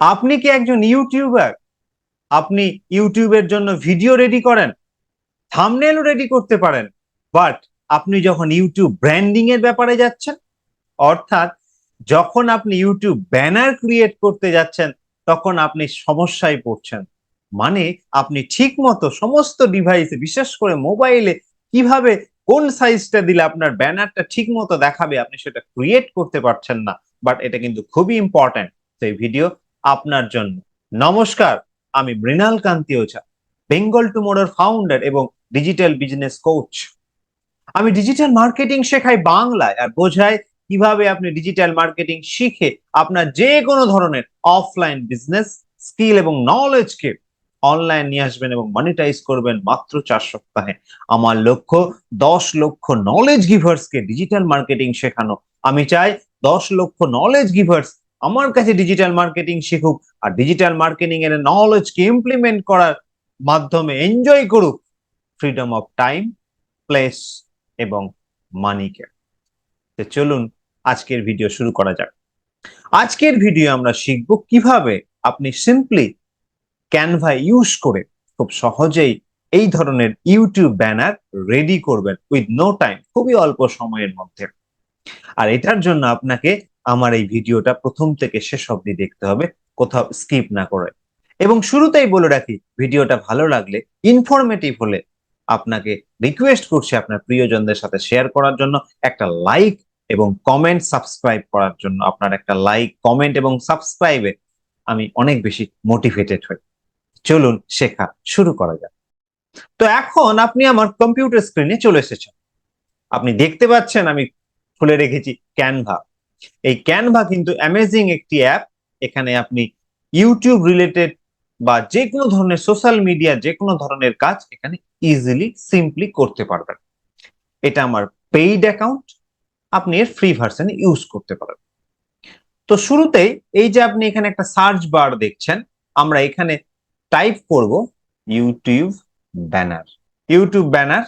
আপনি কি একজন ইউটিউবার? আপনি ইউটিউবের জন্য ভিডিও রেডি করেন থামনেলও রেডি করতে পারেন বাট আপনি যখন ইউটিউব ব্র্যান্ডিং এর ব্যাপারে যাচ্ছেন, অর্থাৎ যখন আপনি ইউটিউব ব্যানার ক্রিয়েট করতে যাচ্ছেন, তখন আপনি সমস্যায় পড়ছেন। মানে আপনি ঠিক মতো সমস্ত ডিভাইসে বিশেষ করে মোবাইলে কীভাবে কোন সাইজটা দিলে আপনার ব্যানারটা ঠিক মতো দেখাবে, আপনি সেটা ক্রিয়েট করতে পারছেন না বাট এটা কিন্তু খুবই ইম্পর্ট্যান্ট সেই ভিডিও আপনার জন্য। নমস্কার, আমি মৃণাল কান্তি ওঝা, বেঙ্গল টুমোরোর ফাউন্ডার এবং ডিজিটাল বিজনেস কোচ আমি ডিজিটাল মার্কেটিং শেখাই বাংলায় আর বোঝাই কীভাবে আপনি ডিজিটাল মার্কেটিং শিখে আপনার যে কোনো ধরনের অফলাইন বিজনেস স্কিল এবং নলেজকে অনলাইন নিয়ে আসবেন এবং মনিটাইজ করবেন মাত্র চার সপ্তাহে। আমার লক্ষ্য, দশ লক্ষ নলেজ গিভার্সকে ডিজিটাল মার্কেটিং শেখানো। আমি চাই দশ লক্ষ নলেজ গিভার্স আমার কাছে ডিজিটাল মার্কেটিং শিখুক আর ডিজিটাল মার্কেটিং এর নলেজকে ইমপ্লিমেন্ট করার মাধ্যমে এনজয় করুক ফ্রিডম অফ টাইম প্লেস এবং মানিকে তো চলুন আজকের ভিডিও শুরু করা যাক। আজকের ভিডিও আমরা শিখব কীভাবে আপনি সিম্পলি ক্যানভা ইউজ করে খুব সহজেই এই ধরনের ইউটিউব ব্যানার রেডি করবেন উইথ নো টাইম খুবই অল্প সময়ের মধ্যে। আর এটার জন্য আপনাকে আমার এই ভিডিওটা প্রথম থেকে শেষ অবধি দেখতে হবে, কোথাও স্কিপ না করে। এবং শুরুতেই বলে রাখি, ভিডিওটা ভালো লাগলে ইনফরমেটিভ হলে আপনাকে রিকোয়েস্ট করছি আপনার প্রিয়জনদের সাথে শেয়ার করার জন্য, একটা লাইক এবং কমেন্ট সাবস্ক্রাইব করার জন্য। আপনার একটা লাইক কমেন্ট এবং সাবস্ক্রাইবে আমি অনেক বেশি মোটিভেটেড হই। চলুন, শেখা শুরু করা যাক। তো এখন আপনি আমার কম্পিউটার স্ক্রিনে চলে এসেছেন। আপনি দেখতে পাচ্ছেন আমি খুলে রেখেছি ক্যানভা এই ক্যানভা কিন্তু অ্যামেজিং একটি অ্যাপ এখানে আপনি ইউটিউব রিলেটেড বা যে কোনো ধরনের সোশ্যাল মিডিয়া যে কোনো ধরনের কাজ এখানে ইজিলি সিম্পলি করতে পারবেন। এটা আমার পেইড অ্যাকাউন্ট আপনি এর ফ্রি ভার্সন ইউজ করতে পারেন তো শুরুতেই এই যে আপনি এখানে একটা সার্চ বার দেখছেন, আমরা এখানে টাইপ করব YouTube banner YouTube banner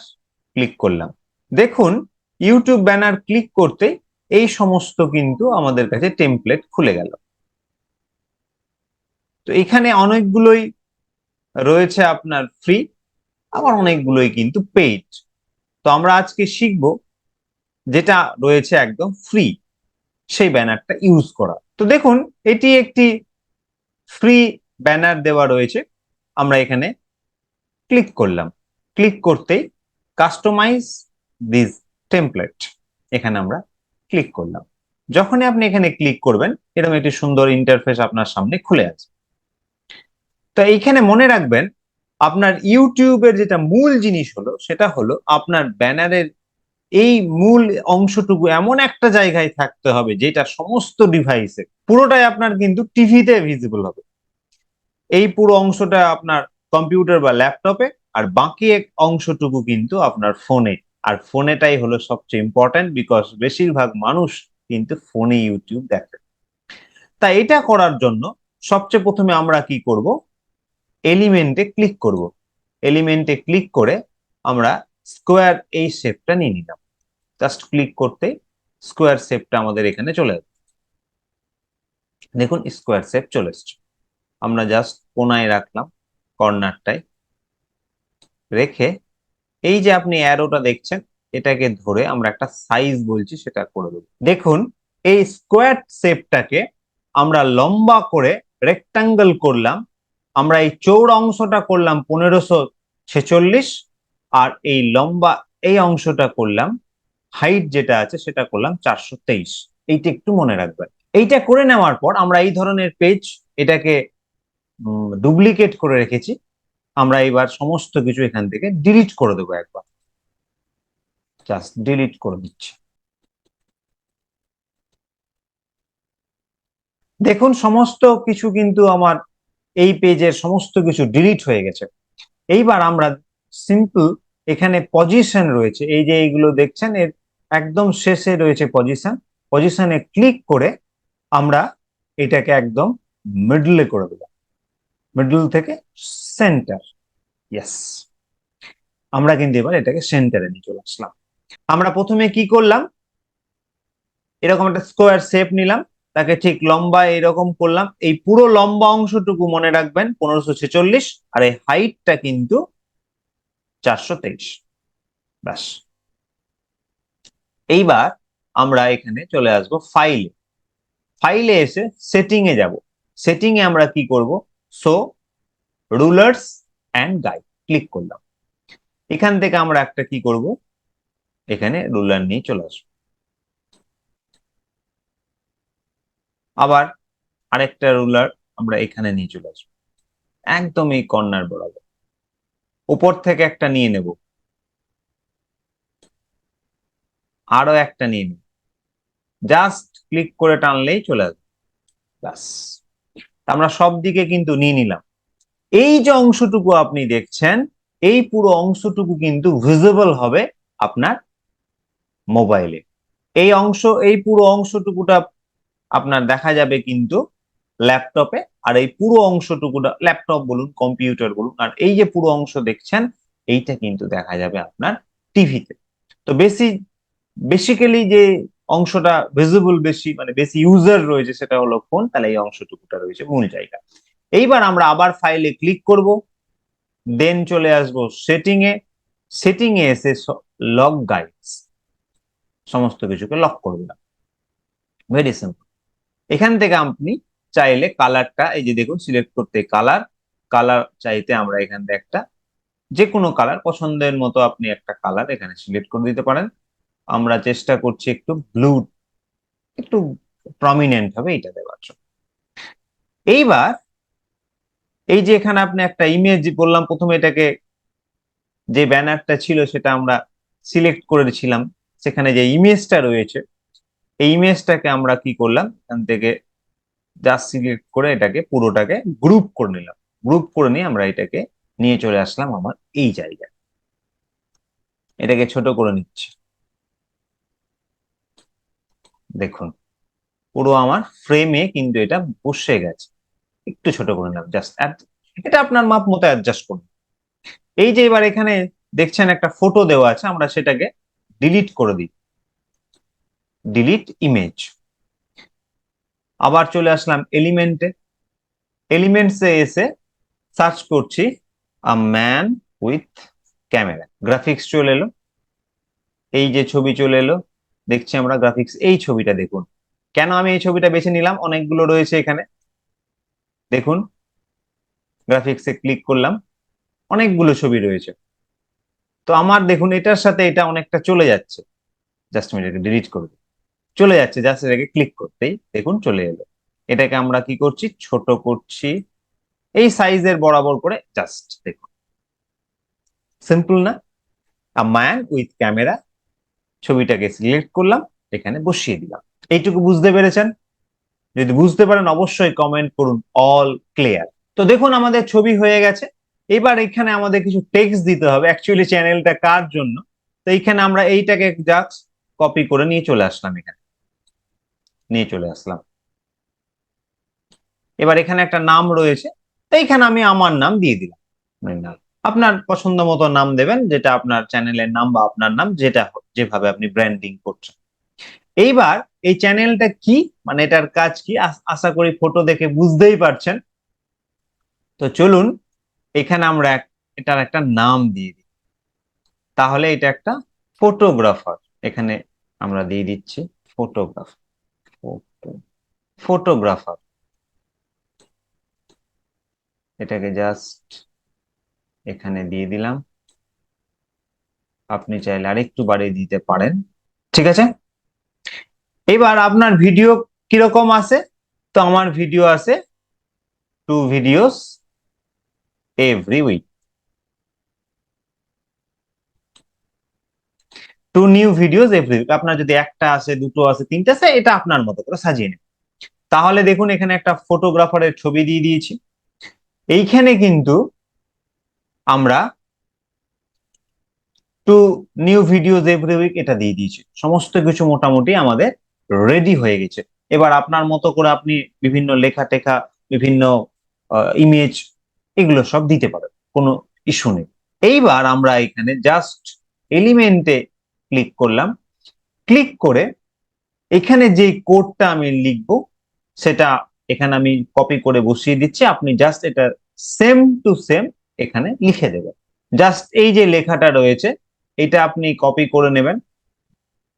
click করলাম। দেখুন ইউটিউব ব্যানার ক্লিক করতে এই সমস্ত কিন্তু আমাদের কাছে টেমপ্লেট খুলে গেল। তো এখানে অনেকগুলোই রয়েছে আপনার ফ্রি আবার অনেকগুলোই কিন্তু পেইড তো আমরা আজকে শিখব যেটা রয়েছে একদম ফ্রি সেই ব্যানারটা ইউজ করা। তো দেখুন, এটি একটি ফ্রি ব্যানার দেওয়া রয়েছে। আমরা এখানে ক্লিক করলাম। ক্লিক করতেই কাস্টমাইজ দিস টেমপ্লেট এখানে আমরা ক্লিক করলাম। যখনই আপনি এখানে ক্লিক করবেন, এরকম একটি সুন্দর ইন্টারফেস আপনার সামনে খুলে আছে। তো এইখানে মনে রাখবেন, আপনার ইউটিউবের যেটা মূল জিনিস হলো, সেটা হলো আপনার ব্যানারের এই মূল অংশটুকু এমন একটা জায়গায় থাকতে হবে, যেটা সমস্ত ডিভাইসে পুরোটাই আপনার কিন্তু টিভিতে ভিজিবল হবে। এই পুরো অংশটা আপনার কম্পিউটার বা ল্যাপটপে আর বাকি এক অংশটুকু কিন্তু আপনার ফোনে আর ফোনেটাই হলো সবচেয়ে ইম্পর্টেন্ট বিকজ বেশিরভাগ মানুষ কিন্তু ফোনে ইউটিউব দেখে। তা এটা করার জন্য সবচেয়ে প্রথমে আমরা কি করব? এলিমেন্টে ক্লিক করব। এলিমেন্টে ক্লিক করে আমরা স্কোয়ার এই শেপটা নিয়ে নিলাম। জাস্ট ক্লিক করতে স্কোয়ার শেপটা আমাদের এখানে চলে আসবে। দেখুন স্কোয়ার শেপ চলে এসছে। আমরা জাস্ট কোনায় রাখলাম কর্নারটায় রেখে এই যে আপনি অ্যারোটা দেখছেন, এটাকে ধরে আমরা একটা সাইজ বলছি, সেটা করে দেবো। দেখুন, এই স্কোয়ার শেপটাকে আমরা লম্বা করে রেক্টাঙ্গেল করলাম, আমরা এই চৌড় অংশটা করলাম পনেরোশো ছেচল্লিশ, আর এই লম্বা এই অংশটা করলাম হাইট যেটা আছে সেটা করলাম চারশো তেইশ। এইটা একটু মনে রাখবেন। এইটা করে নেওয়ার পর আমরা এই ধরনের পেজ এটাকে ডুপ্লিকেট করে রেখেছি। আমরা এবার সমস্ত কিছু এখান থেকে ডিলিট করে দেবো একবার। জাস্ট ডিলিট করে দিচ্ছি। দেখুন, সমস্ত কিছু কিন্তু আমার এই পেজের সমস্ত কিছু ডিলিট হয়ে গেছে। এইবার আমরা সিম্পল এখানে পজিশন রয়েছে। এই যে এইগুলো দেখছেন, এর একদম শেষে রয়েছে পজিশন পজিশনে ক্লিক করে আমরা এটাকে একদম মিডলে করে দিলাম মিডল থেকে সেন্টার ইয়েস আমরা কিন্তু এবার এটাকে সেন্টারে নিয়ে চলে আসলাম। আমরা প্রথমে কি করলাম? এরকম একটা স্কোয়ার শেপ নিলাম, তাকে ঠিক লম্বা এরকম করলাম। এই পুরো লম্বা অংশটুকু মনে রাখবেন, পনেরোশো ছেচল্লিশ, আর এই হাইটটা কিন্তু চারশো তেইশ। ব্যাস। এইবার আমরা এখানে চলে আসব ফাইলে ফাইলে এসে সেটিং এ যাব। সেটিং এ আমরা কি করব? So rulers and guide click করলাম। এখান থেকে আমরা একটা কি করব? এখানে রুলার নিয়ে চলে আসব। আবার আরেকটা রুলার আমরা এখানে নিয়ে চলে আসব। একদম এই কর্নার বরাবর। উপর থেকে একটা নিয়ে নেব। আরও একটা নিয়ে নেব। জাস্ট ক্লিক করে টানলেই চলে আসবে। ব্যাস। আমরা সব দিকে কিন্তু নিয়ে নিলাম। এই যে অংশটুকু আপনি দেখছেন, এই পুরো অংশটুকু কিন্তু ভিজিবল হবে আপনার মোবাইলে এই অংশ, এই পুরো অংশটুকুটা আপনার দেখা যাবে কিন্তু ল্যাপটপে আর এই পুরো অংশটুকুটা ল্যাপটপ বলুন কম্পিউটার বলুন, আর এই যে পুরো অংশ দেখছেন, এইটা কিন্তু দেখা যাবে আপনার টিভিতে তো। বেশি বেসিক্যালি যে অংশটা ভিজিবল বেশি মানে বেশি ইউজার রয়েছে, সেটা হলো ফোন তাহলে এই অংশটুকুটা রয়েছে মূল জায়গা। এইবার আমরা আবার ফাইলে ক্লিক করব দেন চলে আসব সেটিং এ। সেটিং এ এসে লক গাইডস সমস্ত কিছুকে লক করে দিলাম ভেরি সিম্পল এখান থেকে আপনি চাইলে কালারটা এই যে দেখুন সিলেক্ট করতে কালার কালার চাইতে আমরা এখান থেকে একটা যে কোনো কালার পছন্দের মতো আপনি একটা কালার এখানে সিলেক্ট করে দিতে পারেন। আমরা চেষ্টা করছি একটু ব্লু একটু প্রমিনেন্ট হবে এটা দেওয়ার জন্য। এইবার, এই যে এখানে আপনি একটা ইমেজ বললাম, প্রথমে এটাকে যে ব্যানারটা ছিল সেটা আমরা সিলেক্ট করেছিলাম। সেখানে যে ইমেজটা রয়েছে, এই ইমেজটাকে আমরা কি করলাম? এখান থেকে জাস্ট সিলেক্ট করে এটাকে পুরোটাকে গ্রুপ করে নিলাম। গ্রুপ করে নিয়ে আমরা এটাকে নিয়ে চলে আসলাম আমার এই জায়গায়। এটাকে ছোট করে নিচ্ছি। দেখুন, পুরো আমার ফ্রেমে কিন্তু এটা বসে গেছে। একটু ছোট করে নিলাম জাস্ট এটা আপনার মাপ মতো অ্যাডজাস্ট করুন। এই যে এবার এখানে দেখছেন একটা ফটো দেওয়া আছে, আমরা সেটাকে ডিলিট করে দিই। ডিলিট ইমেজ আবার চলে আসলাম এলিমেন্টে এলিমেন্টসে এসে সার্চ করছি a man with camera graphics চলে এলো। এই যে ছবি চলে এলো। দেখছি আমরা গ্রাফিক্স এই ছবিটা দেখুন। কেন আমি এই ছবিটা বেছে নিলাম? অনেকগুলো রয়েছে এখানে। দেখুন গ্রাফিক্সে ক্লিক করলাম, অনেকগুলো ছবি রয়েছে। তো আমার দেখুন, এটার সাথে এটা অনেকটা চলে যাচ্ছে। জাস্ট আমি এটাকে ডিলিট করে চলে যাচ্ছে জাস্ট এটাকে ক্লিক করতেই দেখুন চলে এলো। এটাকে আমরা কি করছি? ছোট করছি। এই সাইজের বরাবর করে জাস্ট দেখুন। সিম্পল না? আ ম্যান উইথ ক্যামেরা ছবিটাকে সিলেক্ট করলাম, এখানে বসিয়ে দিলাম। এইটুকু বুঝতে পেরেছেন? যদি বুঝতে পারেন, অবশ্যই কমেন্ট করুন অল ক্লিয়ার তো দেখুন, আমাদের ছবি হয়ে গেছে। এবার এখানে আমাদের কিছু টেক্সট দিতে হবে। অ্যাকচুয়ালি চ্যানেলটা কার জন্য? তো এইখানে আমরা এইটাকে জাস্ট কপি করে নিয়ে চলে আসলাম এখানে। নিয়ে চলে আসলাম। এবার এখানে একটা নাম রয়েছে। তো এইখানে আমি আমার নাম দিয়ে দিলাম। আপনার পছন্দ মতো নাম দেবেন, যেটা আপনার চ্যানেলের নাম বা আপনার নাম, যেটা যেভাবে আপনি ব্র্যান্ডিং করছেন। এইবার এই চ্যানেলটা কি? মানে এটার কাজ কি? আশা করি ফটো দেখে বুঝতেই পারছেন। তো চলুন, এখানে আমরা এটার একটা নাম দিয়ে দিই। তাহলে এটা একটা ফটোগ্রাফার এখানে আমরা দিয়ে দিচ্ছি ফটোগ্রাফার ফটোগ্রাফার এটাকে জাস্ট এখানে দিয়ে দিলাম। আপনি চাইলে আরেকটু বাড়িয়ে দিতে পারেন, ঠিক আছে? এবার আপনার ভিডিও কীরকম আছে? তো আমার ভিডিও আছে two videos every week two new videos every week আপনার যদি একটা আছে, দুটো আছে, তিনটা আছে, এটা আপনার মতো করে সাজিয়ে নেন তাহলে দেখুন, এখানে একটা ফটোগ্রাফারের ছবি দিয়ে দিয়েছি। এইখানে কিন্তু আমরা two new videos every week এটা দিয়ে দিয়েছি। সমস্ত কিছু মোটামুটি আমাদের রেডি হয়ে গেছে। এবার আপনার মতো করে আপনি বিভিন্ন লেখা টেখা, বিভিন্ন ইমেজ এগুলো সব দিতে পারেন, কোনো ইস্যু নেই। এইবার আমরা এখানে জাস্ট এলিমেন্টে ক্লিক করলাম। ক্লিক করে এখানে যে কোডটা আমি লিখব, সেটা এখানে আমি কপি করে বসিয়ে দিচ্ছি। আপনি জাস্ট এটা সেম টু সেম এখানে লিখে দেবেন। জাস্ট এই যে লেখাটা রয়েছে, এটা আপনি কপি করে নেবেন।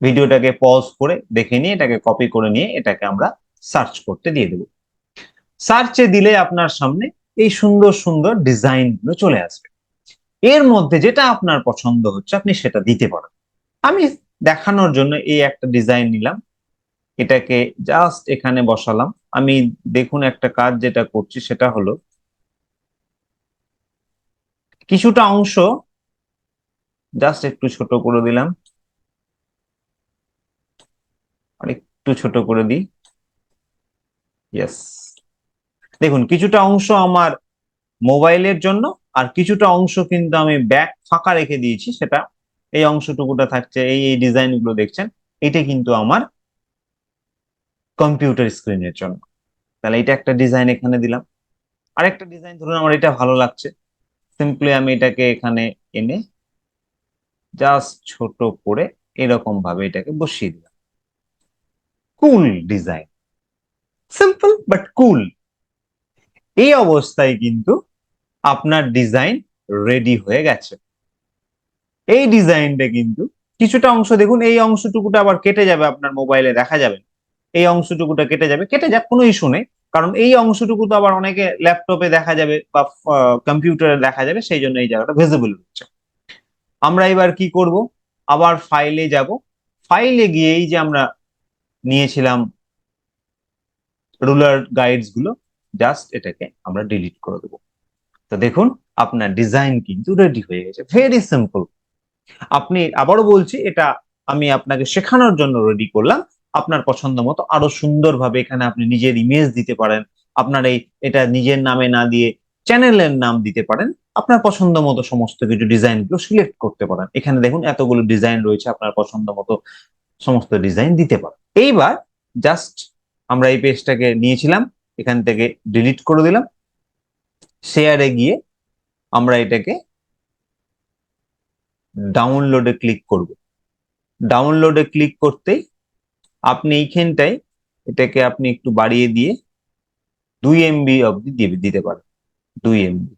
ভিডিওটাকে পজ করে দেখে নিয়ে এটাকে কপি করে নিয়ে এটাকে আমরা সার্চ করতে দিয়ে দেব। সার্চে দিলে আপনার সামনে এই সুন্দর সুন্দর ডিজাইনগুলো চলে আসবে। এর মধ্যে যেটা আপনার পছন্দ হচ্ছে, আপনি সেটা দিতে পারেন। আমি দেখানোর জন্য এই একটা ডিজাইন নিলাম। এটাকে জাস্ট এখানে বসালাম। আমি দেখুন একটা কাজ যেটা করছি, সেটা হলো কিছুটা অংশ জাস্ট একটু ছোট করে দিলাম। আর একটু ছোট করে দিই। ইয়েস দেখুন, কিছুটা অংশ আমার মোবাইলের জন্য, আর কিছুটা অংশ কিন্তু আমি ব্যাক ফাঁকা রেখে দিয়েছি, সেটা এই অংশটুকুটা থাকছে, এই এই ডিজাইনগুলো দেখছেন, এটা কিন্তু আমার কম্পিউটার স্ক্রিনের জন্য। তাহলে এটা একটা ডিজাইন এখানে দিলাম। আরেকটা ডিজাইন, ধরুন আমার এটা ভালো লাগছে। সিম্পলি আমি এটাকে এখানে এনে জাস্ট ছোট করে এরকম ভাবে এটাকে বসিয়ে দিলাম। Cool design simple but cool এই অবস্থায় কিন্তু আপনার ডিজাইন রেডি হয়ে গেছে। এই ডিজাইনটা কিন্তু কিছুটা অংশ, দেখুন এই অংশটুকুটা আবার কেটে যাবে আপনার মোবাইলে দেখা যাবে। এই অংশটুকুটা কেটে যাবে, কেটে যাক, কোনো ইস্যু নেই। কারণ এই অংশটুকু তো আবার অনেকে ল্যাপটপে দেখা যাবে বা কম্পিউটারে দেখা যাবে, সেই জন্য এই জায়গাটা ভিজিবল হচ্ছে। আমরা এবার কি করব? আবার ফাইলে যাব। ফাইলে গিয়ে এই যে আমরা নিয়েছিলাম রুলার গাইডসগুলো জাস্ট এটাকে আমরা ডিলিট করে দেবো। তো দেখুন, আপনার ডিজাইন কিন্তু রেডি হয়ে গেছে। ভেরি সিম্পল আপনি আবারও বলছি, এটা আমি আপনাকে শেখানোর জন্য রেডি করলাম। আপনার পছন্দ মতো আরও সুন্দরভাবে এখানে আপনি নিজের ইমেজ দিতে পারেন। আপনার এই, এটা নিজের নামে না দিয়ে চ্যানেলের নাম দিতে পারেন। আপনার পছন্দ মতো সমস্ত কিছু ডিজাইনগুলো সিলেক্ট করতে পারেন। এখানে দেখুন এতগুলো ডিজাইন রয়েছে, আপনার পছন্দ মতো সমস্ত ডিজাইন দিতে পারেন। এইবার জাস্ট আমরা এই পেজটাকে নিয়েছিলাম, এখান থেকে ডিলিট করে দিলাম। শেয়ারে গিয়ে আমরা এটাকে ডাউনলোডে ক্লিক করব। ডাউনলোডে ক্লিক করতেই আপনি এইখানটায় এটাকে আপনি একটু বাড়িয়ে দিয়ে দুই এমবি অবধি দিয়ে দিতে পারেন। দুই এমবি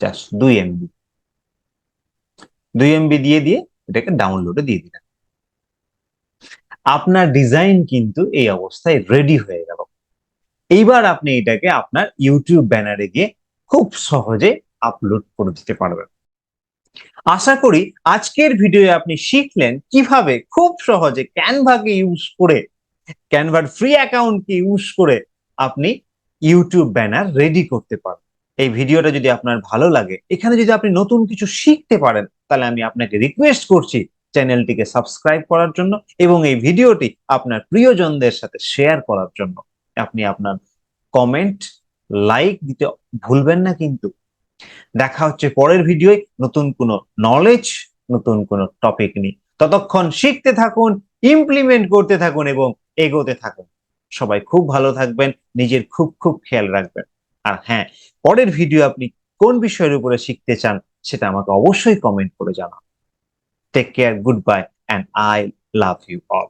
জাস্ট দুই এমবি দুই এমবি দিয়ে দিয়ে এটাকে ডাউনলোডে দিয়ে দিলেন। আপনার ডিজাইন কিন্তু এই অবস্থায় রেডি হয়ে গেল। এইবার আপনি এটাকে আপনার ইউটিউব ব্যানারে গিয়ে খুব সহজে আপলোড করে দিতে পারবেন। আশা করি আজকের ভিডিওয়ে আপনি শিখলেন কীভাবে খুব সহজে ক্যানভাকে ইউজ করে ক্যানভার ফ্রি অ্যাকাউন্টকে ইউজ করে আপনি ইউটিউব ব্যানার রেডি করতে পারেন এই ভিডিওটা যদি আপনার ভালো লাগে, এখানে যদি আপনি নতুন কিছু শিখতে পারেন, তাহলে আমি আপনাকে রিকোয়েস্ট করছি চ্যানেলটিকে সাবস্ক্রাইব করার জন্য এবং এই ভিডিওটি আপনার প্রিয়জনদের সাথে শেয়ার করার জন্য। আপনি আপনার কমেন্ট লাইক দিতে ভুলবেন না কিন্তু। দেখা হচ্ছে পরের ভিডিওয় নতুন কোনো নলেজ নতুন কোনো টপিক নিয়ে। ততক্ষণ শিখতে থাকুন ইমপ্লিমেন্ট করতে থাকুন এবং এগোতে থাকুন। সবাই খুব ভালো থাকবেন, নিজের খুব খুব খেয়াল রাখবেন। আর হ্যাঁ পরের ভিডিও আপনি কোন বিষয়ের উপরে শিখতে চান সেটা আমাকে অবশ্যই কমেন্ট করে জানান। Take care goodbye and I love you all